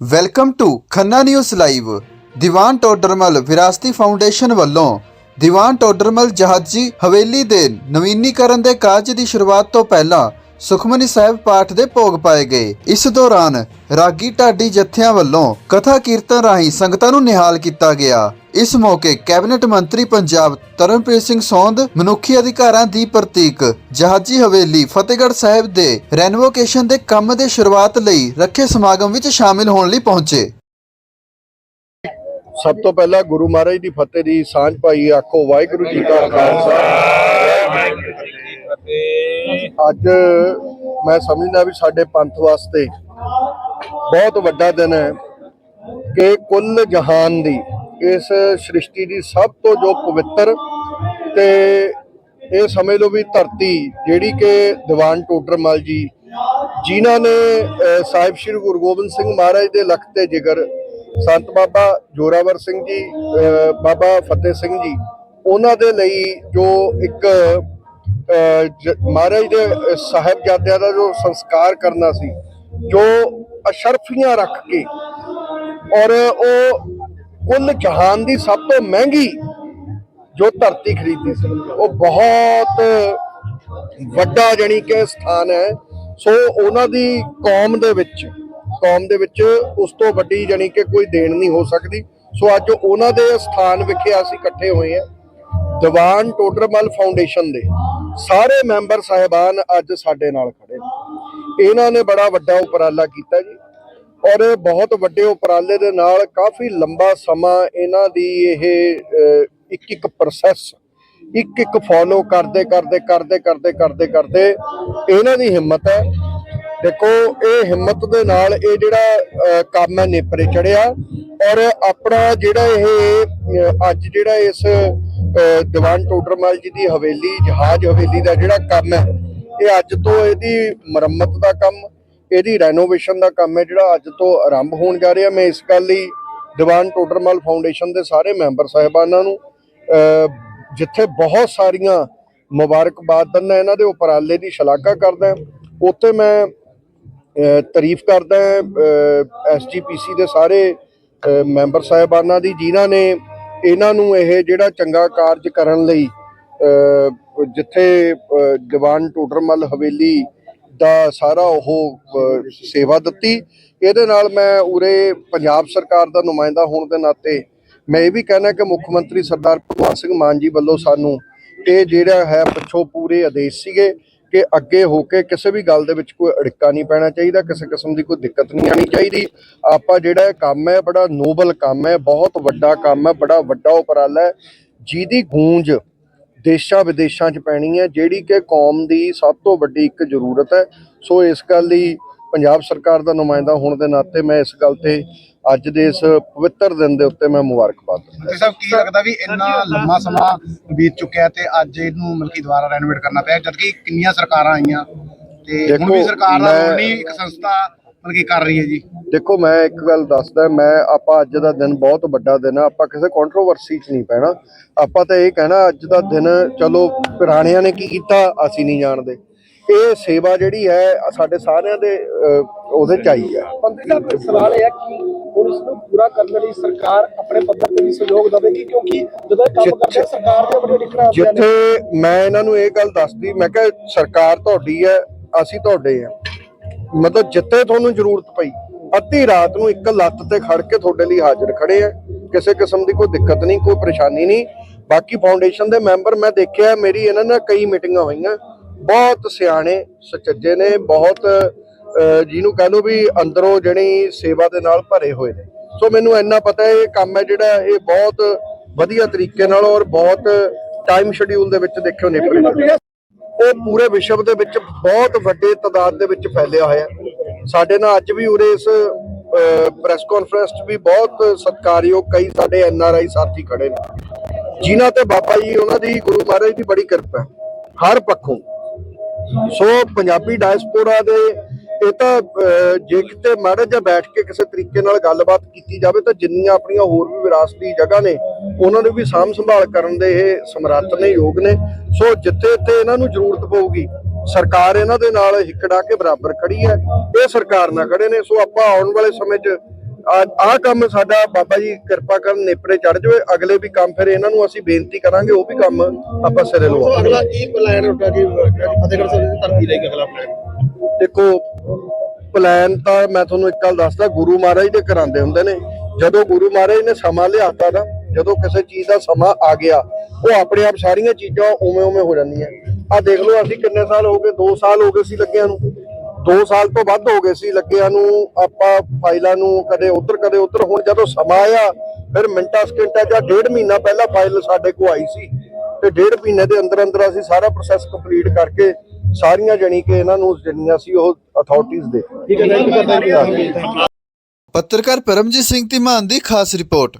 Welcome to Khanna news live Diwan Todarmal ਵਿਰਾਸਤੀ foundation ਵੱਲੋਂ ਦੀਵਾਨ ਟੋਡਰਮਲ ਜਹਾਜੀ ਹਵੇਲੀ ਦੇ ਨਵੀਨੀਕਰਨ ਦੇ ਕਾਰਜ ਦੀ ਸ਼ੁਰੂਆਤ ਤੋਂ ਪਹਿਲਾਂ ਸੁਖਮਨੀ ਸਾਹਿਬ ਪਾਠ ਦੇ ਭੋਗ ਪਾਏ ਗਏ। ਇਸ ਦੌਰਾਨ ਰਾਗੀ ਢਾਡੀ ਜਥਿਆਂ ਵੱਲੋਂ ਕਥਾ ਕੀਰਤਨ ਰਾਹੀਂ ਸੰਗਤਾਂ ਨੂੰ ਨਿਹਾਲ ਕੀਤਾ ਗਿਆ। ਇਸ ਮੌਕੇ ਕੈਬਨਿਟ ਮੰਤਰੀ ਪੰਜਾਬ ਤਰਨਪ੍ਰੀਤ ਸਿੰਘ ਸੌਂਦ, ਮਨੁੱਖੀ ਅਧਿਕਾਰਾਂ ਦੀ ਪ੍ਰਤੀਕ ਜਹਾਜੀ ਹਵੇਲੀ, ਫਤਿਹਗੜ੍ਹ ਸਾਹਿਬ ਦੇ ਰੈਨੋਵੇਸ਼ਨ ਦੇ ਕੰਮ ਦੇ ਸ਼ੁਰੂਆਤ ਲਈ ਰੱਖੇ ਸਮਾਗਮ ਵਿੱਚ ਸ਼ਾਮਿਲ ਹੋਣ ਲਈ ਪਹੁੰਚੇ। ਸਭ ਤੋਂ ਪਹਿਲਾਂ ਗੁਰੂ ਮਹਾਰਾਜ ਦੀ ਫਤਿਹ ਦੀ ਸਾਂਝ ਪਾਈ, ਆਖੋ, ਵਾਹਿਗੁਰੂ ਜੀ ਕਾ ਖਾਲਸਾ। ਅੱਜ ਮੈਂ ਸਮਝਦਾ ਵੀ ਸਾਡੇ ਪੰਥ ਵਾਸਤੇ ਬਹੁਤ ਵੱਡਾ ਦਿਨ ਹੈ ਕਿ ਕੁੱਲ ਜਹਾਨ ਦੀ, ਇਸ ਸ੍ਰਿਸ਼ਟੀ ਦੀ ਸਭ ਤੋਂ ਜੋ ਪਵਿੱਤਰ ਤੇ ਇਹ ਸਮਝ ਲਓ ਵੀ ਧਰਤੀ ਜਿਹੜੀ ਕਿ ਦੀਵਾਨ ਟੋਡਰਮਲ ਜੀ, ਜਿਨ੍ਹਾਂ ਨੇ ਸਾਹਿਬ ਸ੍ਰੀ ਗੁਰੂ ਗੋਬਿੰਦ ਸਿੰਘ ਮਹਾਰਾਜ ਦੇ ਲਖਤ ਤੇ ਜਿਗਰ, ਸੰਤ ਬਾਬਾ ਜੋਰਾਵਰ ਸਿੰਘ ਜੀ ਬਾਬਾ ਫਤਿਹ ਸਿੰਘ ਜੀ, ਉਹਨਾਂ ਦੇ ਲਈ ਜੋ ਇੱਕ ਮਹਾਰਾਜ ਦੇ ਸਾਹਿਬਜ਼ਾਦਿਆਂ ਦਾ ਜੋ ਸੰਸਕਾਰ ਕਰਨਾ ਸੀ, ਜੋ ਅਸ਼ਰਫੀਆਂ ਰੱਖ ਕੇ ਔਰ ਉਹ ਕੁੱਲ ਜਹਾਨ ਦੀ ਸਭ ਤੋਂ ਮਹਿੰਗੀ ਜੋ ਧਰਤੀ ਖਰੀਦੀ ਸੀ, ਉਹ ਬਹੁਤ ਵੱਡਾ ਜਾਣੀ ਕਿ ਸਥਾਨ ਹੈ। ਸੋ ਉਹਨਾਂ ਦੀ ਕੌਮ ਦੇ ਵਿੱਚ, ਕੌਮ ਦੇ ਵਿੱਚ ਉਸ ਤੋਂ ਵੱਡੀ ਜਾਣੀ ਕਿ ਕੋਈ ਦੇਣ ਨਹੀਂ ਹੋ ਸਕਦੀ। ਸੋ ਅੱਜ ਉਹਨਾਂ ਦੇ ਸਥਾਨ ਵਿਖੇ ਅਸੀਂ ਇਕੱਠੇ ਹੋਏ ਹਾਂ। ਦੀਵਾਨ ਟੋਡਰਮਲ ਫਾਊਂਡੇਸ਼ਨ ਦੇ। ਸਾਰੇ ਮੈਂਬਰ ਸਾਹਿਬਾਨ ਅੱਜ ਸਾਡੇ ਨਾਲ ਖੜੇ ਨੇ। ਇਹਨਾਂ ਨੇ ਬੜਾ ਵੱਡਾ ਉਪਰਾਲਾ ਕੀਤਾ ਜੀ ਔਰ ਬਹੁਤ ਵੱਡੇ ਉਪਰਾਲੇ ਦੇ ਨਾਲ ਕਾਫੀ ਲੰਬਾ ਸਮਾਂ ਇਹਨਾਂ ਦੀ ਇਹ ਇੱਕ ਇੱਕ ਪ੍ਰੋਸੈਸ ਇੱਕ ਇੱਕ ਫੋਲੋ ਕਰਦੇ ਕਰਦੇ ਕਰਦੇ ਕਰਦੇ ਕਰਦੇ ਕਰਦੇ ਇਹਨਾਂ ਦੀ ਹਿੰਮਤ ਹੈ। ਦੇਖੋ, ਇਹ ਹਿੰਮਤ ਦੇ ਨਾਲ ਇਹ ਜਿਹੜਾ ਕੰਮ ਹੈ ਨੇਪਰੇ ਚੜਿਆ ਔਰ ਆਪਣਾ ਜਿਹੜਾ ਇਹ ਅੱਜ ਜਿਹੜਾ ਇਸ ਦੀਵਾਨ ਟੋਡਰਮਲ ਜੀ ਦੀ ਹਵੇਲੀ, ਜਹਾਜ਼ ਹਵੇਲੀ ਦਾ ਜਿਹੜਾ ਕੰਮ ਹੈ, ਇਹ ਅੱਜ ਤੋਂ ਇਹਦੀ ਮੁਰੰਮਤ ਦਾ ਕੰਮ, ਇਹਦੀ ਰੈਨੋਵੇਸ਼ਨ ਦਾ ਕੰਮ ਹੈ, ਜਿਹੜਾ ਅੱਜ ਤੋਂ ਆਰੰਭ ਹੋਣ ਜਾ ਰਿਹਾ। ਮੈਂ ਇਸ ਗੱਲ ਲਈ ਦੀਵਾਨ ਟੋਡਰਮਲ ਫਾਊਂਡੇਸ਼ਨ ਦੇ ਸਾਰੇ ਮੈਂਬਰ ਸਾਹਿਬਾਨਾਂ ਨੂੰ ਜਿੱਥੇ ਬਹੁਤ ਸਾਰੀਆਂ ਮੁਬਾਰਕਬਾਦ ਦਿੰਦਾ ਇਹਨਾਂ ਦੇ ਉਪਰਾਲੇ ਦੀ ਸ਼ਲਾਘਾ ਕਰਦਾ ਉੱਥੇ ਮੈਂ ਤਾਰੀਫ ਕਰਦਾ ਐਸਜੀਪੀਸੀ ਦੇ ਸਾਰੇ ਮੈਂਬਰ ਸਾਹਿਬਾਨਾਂ ਦੀ, ਜਿਨ੍ਹਾਂ ਨੇ ਇਹਨਾਂ ਨੂੰ ਇਹ ਜਿਹੜਾ ਚੰਗਾ ਕਾਰਜ ਕਰਨ ਲਈ ਜਿੱਥੇ ਅਹ, ਦੀਵਾਨ ਟੋਡਰਮਲ ਹਵੇਲੀ ਦਾ ਸਾਰਾ ਉਹ ਸੇਵਾ ਦਿੱਤੀ। ਇਹਦੇ ਨਾਲ ਮੈਂ ਉਰੇ ਪੰਜਾਬ ਸਰਕਾਰ ਦਾ ਨੁਮਾਇੰਦਾ ਹੋਣ ਦੇ ਨਾਤੇ ਮੈਂ ਇਹ ਵੀ ਕਹਿਣਾ ਕਿ ਮੁੱਖ ਮੰਤਰੀ ਸਰਦਾਰ ਭਗਵੰਤ ਸਿੰਘ ਮਾਨ ਜੀ ਵੱਲੋਂ ਸਾਨੂੰ ਇਹ ਜਿਹੜਾ ਹੈ ਪਿੱਛੋਂ ਪੂਰੇ ਆਦੇਸ਼ ਸੀਗੇ। ਕਿ ਅੱਗੇ ਹੋ ਕੇ ਕਿਸੇ ਵੀ ਗੱਲ ਦੇ ਵਿੱਚ ਕੋਈ ਅੜਿੱਕਾ ਨਹੀਂ ਪੈਣਾ ਚਾਹੀਦਾ, ਕਿਸੇ ਕਿਸਮ ਦੀ ਕੋਈ ਦਿੱਕਤ ਨਹੀਂ ਆਣੀ ਚਾਹੀਦੀ। ਆਪਾਂ ਜਿਹੜਾ ਕੰਮ ਹੈ, ਬੜਾ ਨੋਬਲ ਕੰਮ ਹੈ, ਬਹੁਤ ਵੱਡਾ ਕੰਮ ਹੈ, ਬੜਾ ਵੱਡਾ ਉਪਰਾਲਾ ਹੈ, ਜਿਹਦੀ ਗੂੰਜ ਦੇਸ਼ਾਂ ਵਿਦੇਸ਼ਾਂ 'ਚ ਪੈਣੀ ਹੈ, ਜਿਹੜੀ ਕਿ ਕੌਮ ਦੀ ਸਭ ਤੋਂ ਵੱਡੀ ਇੱਕ ਜ਼ਰੂਰਤ ਹੈ। ਸੋ ਇਸ ਗੱਲ ਲਈ ਪੰਜਾਬ ਸਰਕਾਰ ਦਾ ਨੁਮਾਇੰਦਾ ਹੋਣ ਦੇ ਨਾਤੇ ਮੈਂ ਇਸ ਗੱਲ ਤੇ ਅੱਜ ਦੇ ਇਸ ਪਵਿੱਤਰ ਦਿਨ ਦੇ ਉੱਤੇ ਮੈਂ ਮੁਬਾਰਕਬਾਦ ਦਿੰਦਾ ਸਾਹਿਬ ਕੀ ਲੱਗਦਾ ਵੀ ਇੰਨਾ ਲੰਮਾ ਸਮਾਂ ਬੀਤ ਚੁੱਕਿਆ ਤੇ ਅੱਜ ਇਹਨੂੰ ਮਤਲਬ ਕਿ ਦੁਬਾਰਾ ਰੈਨੋਵੇਟ ਕਰਨਾ ਪਿਆ ਜਦਕਿ ਕਿੰਨੀਆਂ ਸਰਕਾਰਾਂ ਆਈਆਂ ਤੇ ਹੁਣ ਵੀ ਸਰਕਾਰ ਦਾ ਹੁਣ ਨਹੀਂ ਇੱਕ ਸੰਸਥਾ ਮਤਲਬ ਕਿ ਕਰ ਰਹੀ ਹੈ ਜੀ। ਦੇਖੋ ਮੈਂ ਇੱਕ ਗੱਲ ਦੱਸਦਾ ਮੈਂ ਆਪਾਂ ਅੱਜ ਦਾ ਦਿਨ ਬਹੁਤ ਵੱਡਾ ਦਿਨ ਆ ਆਪਾਂ ਕਿਸੇ ਕੰਟਰੋਵਰਸੀ 'ਚ ਨਹੀਂ ਪੈਣਾ। ਆਪਾਂ ਤਾਂ ਇਹ ਕਹਿਣਾ ਅੱਜ ਦਾ ਦਿਨ ਚਲੋ ਪੁਰਾਣਿਆਂ ਨੇ ਕੀ ਕੀਤਾ ਅਸੀਂ ਨਹੀਂ ਜਾਣਦੇ। ਇਹ ਸੇਵਾ ਜਿਹੜੀ ਹੈ ਸਾਡੇ ਸਾਰਿਆਂ ਦੇ ਉਹਦੇ ਚ ਆਈ ਸਾਹਿਬ ਸਵਾਲ ਇਹ ਹੈ ਕਿ ਹੁਣ ਇਸ ਨੂੰ ਪੂਰਾ ਕਰਨ ਲਈ ਸਰਕਾਰ ਆਪਣੇ ਪੱਧਰ ਤੇ ਵੀ ਸਹਿਯੋਗ ਦੇਵੇਗੀ? ਕਿਉਂਕਿ ਜਦੋਂ ਇਹ ਕੰਮ ਕਰਦੇ ਸਰਕਾਰ ਦੇ ਆਉਂਦੇ ਨੇ। ਜਿੱਥੇ ਮੈਂ ਇਹਨਾਂ ਨੂੰ ਇਹ ਗੱਲ ਦੱਸਦੀ ਮੈਂ ਕਿਹਾ ਸਰਕਾਰ ਤੁਹਾਡੀ ਹੈ ਅਸੀਂ ਤੁਹਾਡੇ ਆ ਮਤਲਬ ਜਿੱਥੇ ਤੁਹਾਨੂੰ ਜ਼ਰੂਰਤ ਪਈ ਅੱਧੀ ਰਾਤ ਨੂੰ ਇੱਕ ਲੱਤ ਤੇ ਖੜ ਕੇ ਤੁਹਾਡੇ ਲਈ ਹਾਜ਼ਰ ਖੜੇ ਆ। ਕਿਸੇ ਕਿਸਮ ਦੀ ਕੋਈ ਦਿੱਕਤ ਨਹੀਂ ਕੋਈ ਪਰੇਸ਼ਾਨੀ ਨਹੀਂ। ਬਾਕੀ ਫਾਊਂਡੇਸ਼ਨ ਦੇ ਮੈਂਬਰ ਮੈਂ ਦੇਖਿਆ ਮੇਰੀ ਇਹਨਾਂ ਨਾਲ ਕਈ ਮੀਟਿੰਗਾਂ ਹੋਈਆਂ। ਬਹੁਤ ਸਿਆਣੇ ਸੁਚੱਜੇ ਨੇ, ਬਹੁਤ ਜਿਹਨੂੰ ਕਹ ਲਓ ਵੀ ਅੰਦਰੋਂ ਜਿਹੜੀ ਸੇਵਾ ਦੇ ਨਾਲ ਭਰੇ ਹੋਏ ਨੇ। ਸੋ ਮੈਨੂੰ ਇੰਨਾ ਪਤਾ ਹੈ, ਇਹ ਕੰਮ ਹੈ ਜਿਹੜਾ ਇਹ ਬਹੁਤ ਵਧੀਆ ਤਰੀਕੇ ਨਾਲ ਔਰ ਬਹੁਤ ਟਾਈਮ ਸ਼ਡਿਊਲ ਦੇ ਵਿੱਚ ਦੇਖਿਓ ਨਿਪਟ ਉਹ ਪੂਰੇ ਵਿਸ਼ਵ ਦੇ ਵਿੱਚ ਬਹੁਤ ਵੱਡੇ ਤਾਦਾਦ ਦੇ ਵਿੱਚ ਫੈਲਿਆ ਹੋਇਆ ਸਾਡੇ ਨਾਲ ਅੱਜ ਵੀ ਉਰੇ ਇਸ ਪ੍ਰੈਸ ਕਾਨਫਰੰਸ 'ਚ ਵੀ ਬਹੁਤ ਸਤਿਕਾਰਯੋਗ ਕਈ ਸਾਡੇ ਐਨ ਆਰ ਆਈ ਸਾਥੀ ਖੜੇ ਨੇ। ਜਿਨ੍ਹਾਂ ਤੇ ਬਾਬਾ ਜੀ, ਉਹਨਾਂ ਦੀ ਗੁਰੂ ਮਹਾਰਾਜ ਦੀ ਬੜੀ ਕਿਰਪਾ ਹੈ। ਹਰ ਪੱਖੋਂ ਸੋ ਪੰਜਾਬੀ ਡਾਇਸਪੋਰਾ ਦੇ, ਇਹ ਤਾਂ ਜੇ ਕਿਤੇ ਮਾੜਾ ਜਿਹਾ ਬੈਠ ਕੇ ਕਿਸੇ ਤਰੀਕੇ ਨਾਲ ਗੱਲਬਾਤ ਕੀਤੀ ਜਾਵੇ ਤਾਂ ਜਿੰਨੀਆਂ ਆਪਣੀਆਂ ਹੋਰ ਵੀ ਵਿਰਾਸਤੀ ਜਗ੍ਹਾ ਨੇ, ਉਹਨਾਂ ਨੂੰ ਵੀ ਸਾਂਭ ਸੰਭਾਲ ਕਰਨ ਦੇ ਇਹ ਸਮਰੱਥ ਨੇ, ਯੋਗ ਨੇ। ਸੋ ਜਿੱਥੇ ਇੱਥੇ ਇਹਨਾਂ ਨੂੰ ਜ਼ਰੂਰਤ ਪਊਗੀ, ਸਰਕਾਰ ਇਹਨਾਂ ਦੇ ਨਾਲ ਹਿੱਕੜਾ ਕੇ ਬਰਾਬਰ ਖੜੀ ਹੈ, ਇਹ ਸਰਕਾਰ ਨਾਲ ਖੜੇ ਨੇ। ਸੋ ਆਪਾਂ ਆਉਣ ਵਾਲੇ ਸਮੇਂ 'ਚ ਆ ਕੰਮ ਸਾਡਾ ਬਾਬਾ ਜੀ ਕਿਰਪਾ ਕਰਨ ਨੇਪਰੇ ਚੜ ਜਾਵੇ। ਅਗਲੇ ਵੀ ਕੰਮ ਫਿਰ ਇਹਨਾਂ ਨੂੰ ਅਸੀਂ ਬੇਨਤੀ ਕਰਾਂਗੇ ਉਹ ਵੀ ਕੰਮ ਆਪਾਂ ਸਿਰੇ ਲਵਾਵਾਂਗੇ। ਅਗਲਾ ਕੀ ਪਲਾਨ ਹੁੰਦਾ ਕਿ ਫਤਿਹਗੜ੍ਹ ਸਾਹਿਬ ਦੀ ਧਰਤੀ ਲਈ ਅਗਲਾ ਪਲਾਨ ਦੇਖੋ ਪਲਾਨ ਤਾਂ ਮੈਂ ਤੁਹਾਨੂੰ ਇੱਕ ਗੱਲ ਦੱਸਦਾ ਗੁਰੂ ਮਹਾਰਾਜ ਦੇ ਕਰਾਉਂਦੇ ਹੁੰਦੇ ਨੇ। ਜਦੋਂ ਗੁਰੂ ਮਹਾਰਾਜ ਨੇ ਸਮਾਂ ਲਿਆਤਾ ਨਾ ਜਦੋਂ ਕਿਸੇ ਚੀਜ਼ ਦਾ ਸਮਾਂ ਆ ਗਿਆ ਉਹ ਆਪਣੇ ਆਪ ਸਾਰੀਆਂ ਚੀਜ਼ਾਂ ਉਵੇਂ ਉਵੇਂ ਹੋ ਜਾਂਦੀਆਂ। ਆ ਦੇਖ ਲਓ ਅਸੀਂ ਕਿੰਨੇ ਸਾਲ ਹੋ ਗਏ 2 ਸਾਲ ਹੋ ਗਏ ਸੀ ਲੱਗਿਆਂ ਨੂੰ। 2 ਸਾਲ ਤੋਂ ਵੱਧ ਹੋ ਗਏ ਸੀ ਲੱਗਿਆਂ ਨੂੰ ਆਪਾਂ ਫਾਈਲਾਂ ਨੂੰ ਕਦੇ ਉਧਰ ਕਦੇ ਉਧਰ ਹੁਣ ਜਦੋਂ ਸਮਾਂ ਆਇਆ ਫਿਰ ਮਿੰਟਾਂ ਸਕਿੰਟਾਂ ਜਾਂ ਡੇਢ ਮਹੀਨਾ ਪਹਿਲਾਂ ਫਾਈਲ ਸਾਡੇ ਕੋਲ ਆਈ ਸੀ। ਤੇ ਡੇਢ ਮਹੀਨੇ ਦੇ ਅੰਦਰ ਅੰਦਰ ਅਸੀਂ ਸਾਰਾ ਪ੍ਰੋਸੈਸ ਕੰਪਲੀਟ ਕਰਕੇ ਸਾਰੀਆਂ ਜਣੀ ਕਿ ਇਹਨਾਂ ਨੂੰ ਜਿਹੜੀਆਂ ਸੀ ਉਹ ਅਥਾਰਟੀਆਂ ਦੇ। ਪੱਤਰਕਾਰ ਪਰਮਜੀਤ ਸਿੰਘ ਧੀਮਾਨ ਦੀ ਖਾਸ ਰਿਪੋਰਟ।